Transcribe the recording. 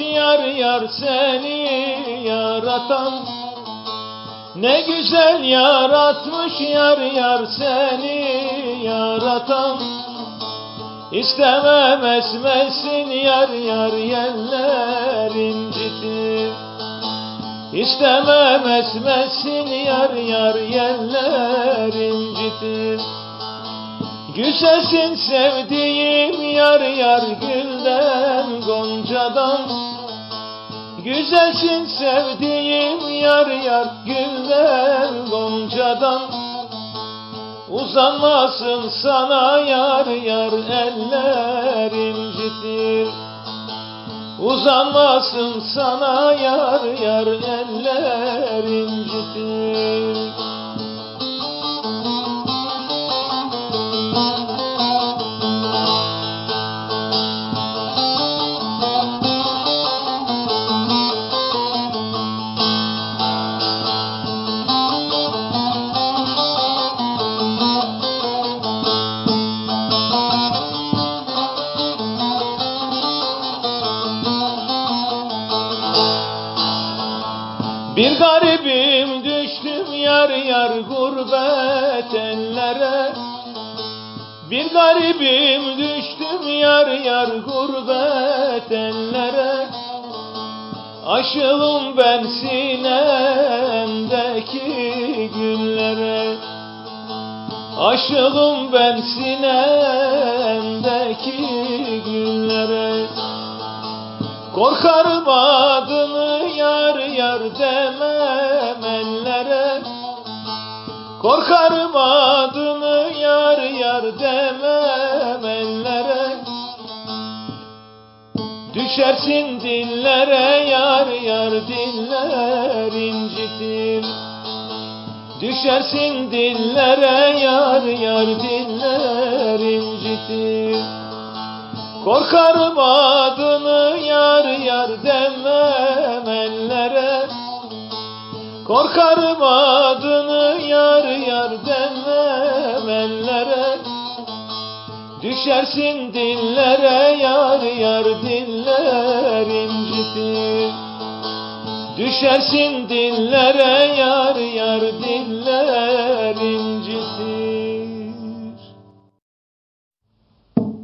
yar yar seni yaratan. Ne güzel yaratmış yar yar seni yaratan. İstemem esmesin yar yar yeller incitir İstemem esmesin yar yar yeller incitir Güzelsin sevdiğim yar yar gülden goncadan. Güzelsin sevdiğim yar yar gülden goncadan. Uzanmasın sana yar yar eller incitir. Uzanmasın sana yar yar eller incitir Bir garibim düştüm yar yar gurbet ellere. Bir garibim düştüm yar yar gurbet ellere. Aşığım ben sinemdeki güllere. Aşığım ben sinemdeki güllere. Korkarım yar yar demem Korkarım adını yar yar demem Düşersin dillere yar yar diller incitir. Düşersin dillere yar yar diller incitir. Korkarım adını Korkarım adını yar yar demem Düşersin dillere yar yar diller incitir Düşersin dillere yar yar